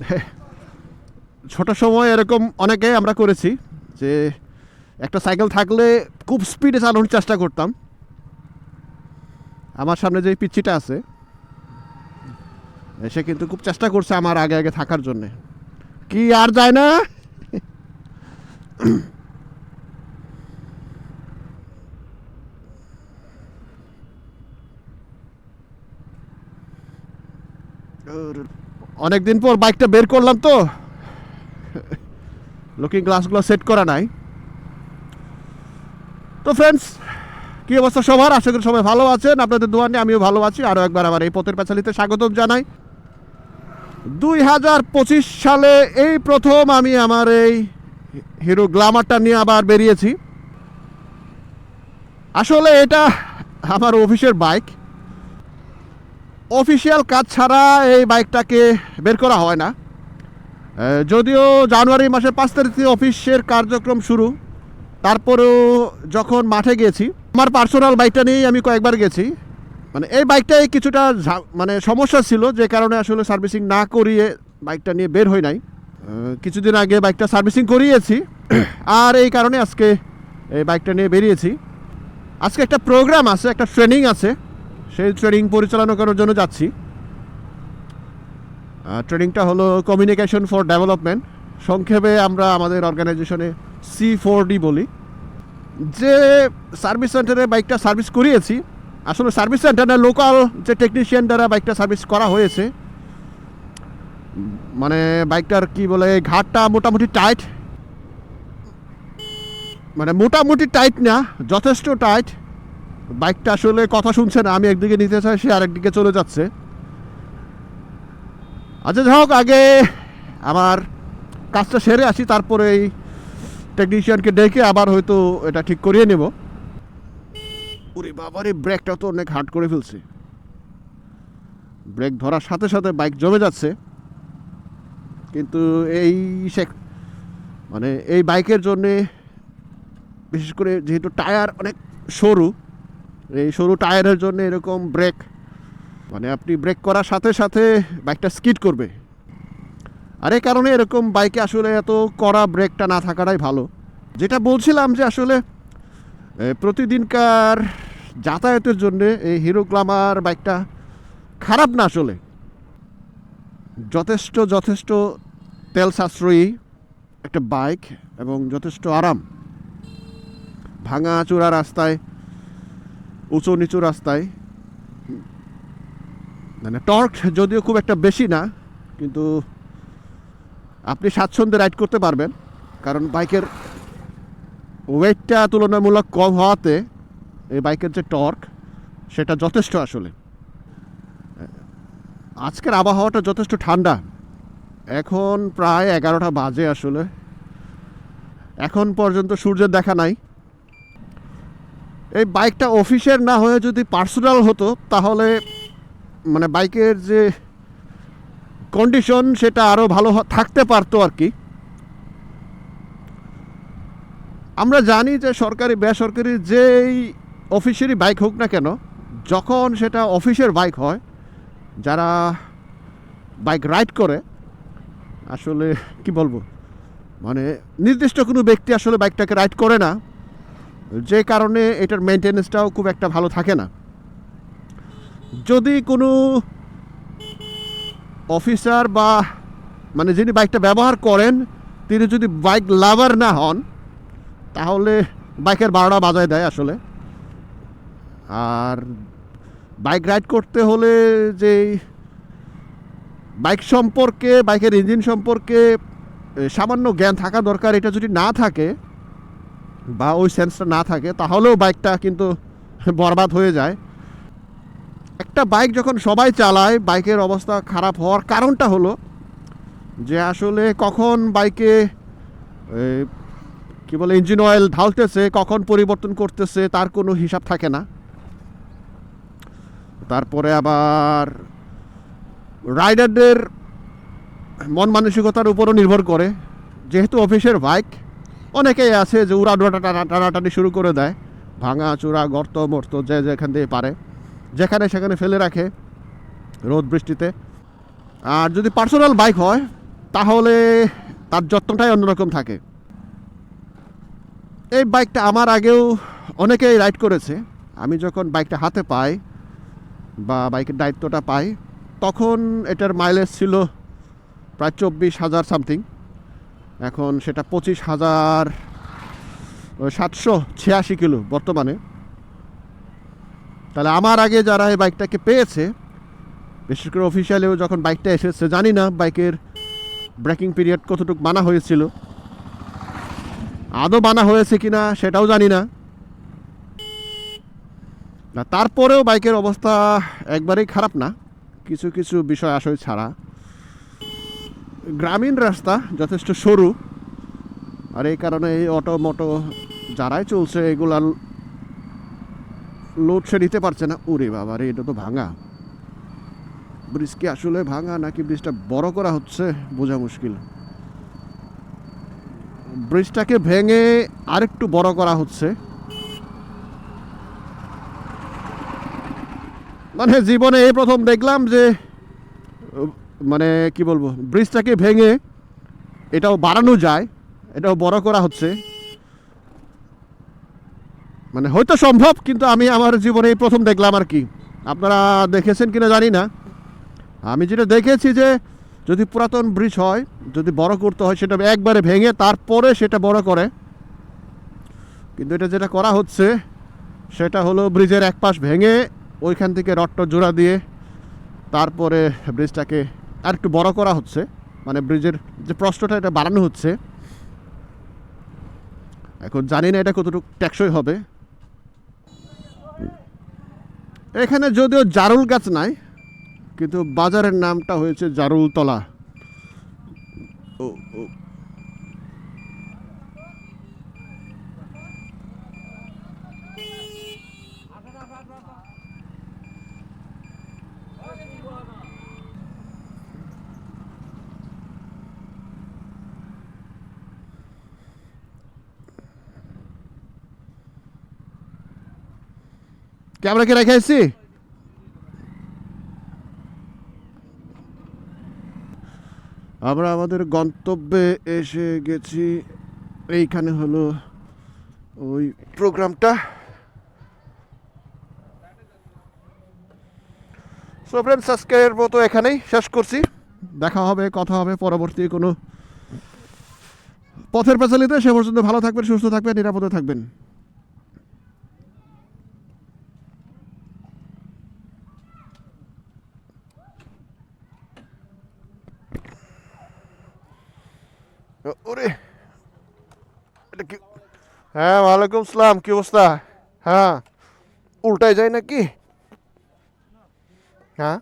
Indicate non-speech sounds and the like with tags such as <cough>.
<laughs> ছোট সময় এরকম অনেকে আমরা করেছি যে একটা সাইকেল থাকলে খুব স্পিডে চালানোর চেষ্টা করতাম। আমার সামনে যে পিচ্ছিটা আছে, সে কিন্তু খুব চেষ্টা করছে আমার আগে আগে থাকার জন্যে। কি আর যায় না? <clears throat> অনেকদিন পর বাইকটা বের করলাম তো। লুকিং গ্লাসগুলো সেট করা নাই। তো ফ্রেন্ডস কি অবস্থা সবার? আশা করি সবাই ভালো আছেন। আপনাদের দোয়া নিয়ে আমিও ভালো আছি। আরও একবার আমার এই পথের পাঁচালিতে স্বাগতম জানাই। দুই হাজার পঁচিশ সালে এই প্রথম আমি আমার এই হিরো গ্লামারটা নিয়ে আবার বেরিয়েছি। আসলে এটা আমার অফিসের বাইক। অফিসিয়াল কাজ ছাড়া এই বাইকটাকে বের করা হয় না। যদিও জানুয়ারি মাসের পাঁচ তারিখ অফিসের কার্যক্রম শুরু, তারপরেও যখন মাঠে গেছি আমার পার্সোনাল বাইকটা নিয়েই আমি কয়েকবার গেছি। মানে এই বাইকটাই কিছুটা মানে সমস্যা ছিল, যে কারণে আসলে সার্ভিসিং না করিয়ে বাইকটা নিয়ে বের হই নাই। কিছুদিন আগে বাইকটা সার্ভিসিং করিয়েছি, আর এই কারণে আজকে এই বাইকটা নিয়ে বেরিয়েছি। আজকে একটা প্রোগ্রাম আছে, একটা ট্রেনিং আছে। সেই ট্রেনিং পরিচালনা করার জন্য যাচ্ছি। ট্রেনিংটা হলো কমিউনিকেশন ফর ডেভেলপমেন্ট সংক্ষেপে আমরা আমাদের অর্গানাইজেশনে সি ফোর ডি বলি। যে সার্ভিস সেন্টারে বাইকটা সার্ভিস করিয়েছি, আসলে সার্ভিস সেন্টারে লোকাল যে টেকনিশিয়ান দ্বারা বাইকটা সার্ভিস করা হয়েছে মানে বাইকটার কি বলে, ঘাটটা মোটামুটি টাইট মানে মোটামুটি টাইট না, যথেষ্ট টাইট বাইকটা আসলে কথা শুনছে না, আমি একদিকে নিতে চাই, সে আরেকদিকে চলে যাচ্ছে। আচ্ছা যাই হোক, আগে আমার কাজটা সেরে আসি, তারপরে এই টেকনিশিয়ানকে ডেকে আবার হয়তো এটা ঠিক করিয়ে নেব। ওরে বাবারে ব্রেকটা তো অনেক হার্ড করে ফেলছে। ব্রেক ধরার সাথে সাথে বাইক জমে যাচ্ছে। কিন্তু এই মানে এই বাইকের জন্যে বিশেষ করে যেহেতু টায়ার অনেক সরু এই সরু টায়ারের জন্য এরকম ব্রেক। মানে আপনি ব্রেক করার সাথে সাথে বাইকটা স্কিড করবে। আর এই কারণে এরকম বাইকে আসলে এত কড়া ব্রেকটা না থাকাটাই ভালো। যেটা বলছিলাম যে আসলে প্রতিদিনকার যাতায়াতের জন্য এই হিরো গ্লামার বাইকটা খারাপ না আসলে। যথেষ্ট যথেষ্ট তেল সাশ্রয়ী একটা বাইক এবং যথেষ্ট আরাম। ভাঙা চূড়া রাস্তায় উঁচু নিচু রাস্তায়। মানে টর্ক যদিও খুব একটা বেশি না, কিন্তু আপনি স্বাচ্ছন্দ্যে রাইড করতে পারবেন। কারণ বাইকের ওয়েটটা তুলনামূলক কম হওয়াতে এই বাইকের যে টর্ক, সেটা যথেষ্ট আসলে। আজকের আবহাওয়াটা যথেষ্ট ঠান্ডা। এখন প্রায় এগারোটা বাজে আসলে। এখন পর্যন্ত সূর্যের দেখা নাই। এই বাইকটা অফিসের না হয়ে যদি পার্সোনাল হতো, তাহলে মানে বাইকের যে কন্ডিশন সেটা আরও ভালো থাকতে পারতো আর কি। আমরা জানি যে সরকারি, বেসরকারি যেই অফিসেরই বাইক হোক না কেন, যখন সেটা অফিসের বাইক হয়, যারা বাইক রাইড করে, আসলে কি বলব? মানে নির্দিষ্ট কোনো ব্যক্তি আসলে বাইকটাকে রাইড করে না। যে কারণে এটার মেনটেনেন্সটাও খুব একটা ভালো থাকে না। যদি কোনো অফিসার বা মানে যিনি বাইকটা ব্যবহার করেন, তিনি যদি বাইক লাভার না হন, তাহলে বাইকের বারোটা বাজায় দেয় আসলে। আর বাইক রাইড করতে হলে যে বাইক সম্পর্কে বাইকের ইঞ্জিন সম্পর্কে সামান্য জ্ঞান থাকা দরকার। এটা যদি না থাকে বা ওই সেন্সটা না থাকে, তাহলেও বাইকটা কিন্তু বরবাদ হয়ে যায়। একটা বাইক যখন সবাই চালায় বাইকের অবস্থা খারাপ হওয়ার কারণটা হলো যে আসলে কখন বাইকে কি বলে ইঞ্জিন অয়েল ঢালতেছে, কখন পরিবর্তন করতেছে, তার কোনো হিসাব থাকে না। তারপরে আবার রাইডারদের মন মানসিকতার উপরও নির্ভর করে। যেহেতু অফিসের বাইক অনেকেই আছে যে উড়াডোড়া টানা টানাটানি শুরু করে দেয়। ভাঙা, চূড়া, গর্ত, মর্ত, যে যেখান দিয়ে পারে। যেখানে সেখানে ফেলে রাখে রোদ বৃষ্টিতে। আর যদি পার্সোনাল বাইক হয়, তাহলে তার যত্নটাই অন্যরকম থাকে। এই বাইকটা আমার আগেও অনেকেই রাইড করেছে। আমি যখন বাইকটা হাতে পাই বা বাইকের দায়িত্বটা পাই, তখন এটার মাইলেজ ছিল প্রায় চব্বিশ হাজার সামথিং এখন সেটা পঁচিশ হাজার সাতশো ছিয়াশি কিলো বর্তমানে। তাহলে আমার আগে যারা এই বাইকটাকে পেয়েছে, বিশেষ করে অফিসিয়ালিও যখন বাইকটা এসেছে, জানি না বাইকের ব্রেকিং পিরিয়ড কতটুকু মানা হয়েছিল। আদৌ বানা হয়েছে কি না সেটাও জানি না। না, তারপরেও বাইকের অবস্থা একবারেই খারাপ না। কিছু কিছু বিষয় আসলে ছাড়া। গ্রামীণ রাস্তা যথেষ্ট সরু, আর এই কারণে এই অটো মোটো যারাই চলছে এগুলা লোড সে নিতে পারছে না। ওরে বাবা রে, এটা তো ভাঙা। ব্রিজ কি আসলে ভাঙা নাকি ব্রিজটা বড় করা হচ্ছে বোঝা মুশকিল। ব্রিজটাকে ভেঙে আরেকটু বড় করা হচ্ছে। মানে জীবনে এই প্রথম দেখলাম যে মানে কি বলব, ব্রিজটাকে ভেঙে এটাও বাড়ানো যায়, এটাও বড় করা হচ্ছে। মানে হয়তো সম্ভব, কিন্তু আমি আমার জীবনে এই প্রথম দেখলাম আর কি। আপনারা দেখেছেন কিনা জানি না। আমি যেটা দেখেছি যে যদি পুরাতন ব্রিজ হয়, যদি বড় করতে হয়, সেটা একবারে ভেঙে তারপরে সেটা বড় করে। কিন্তু এটা যেটা করা হচ্ছে, সেটা হলো ব্রিজের এক পাশ ভেঙে ওইখান থেকে রডটা জোড়া দিয়ে তারপরে ব্রিজটাকে আর একটু বড় করা হচ্ছে মানে ব্রিজের যে প্রশ্নটা এটা বাড়ানো হচ্ছে। এখন জানি না এটা কতটুকু টেকসই হবে। এখানে যদিও জারুল গাছ নাই, কিন্তু বাজারের নামটা হয়েছে জারুলতলা। ও ও ক্যামেরা কি রেখে এসছি আমরা আমাদের গন্তব্যে এসে গেছি। এইখানে হলো ওই প্রোগ্রামটা। সো ফ্রেন্ডস আজকের মতো এখানেই শেষ করছি। দেখা হবে কথা হবে পরবর্তী কোনো পথের পেছালিতে। সে পর্যন্ত ভালো থাকবেন সুস্থ থাকবেন নিরাপদে থাকবেন ও- ওরে এটা কি হ্যাঁ ওয়ালাইকুম সালাম কি অবস্থা হ্যাঁ উল্টায় যায় নাকি হ্যাঁ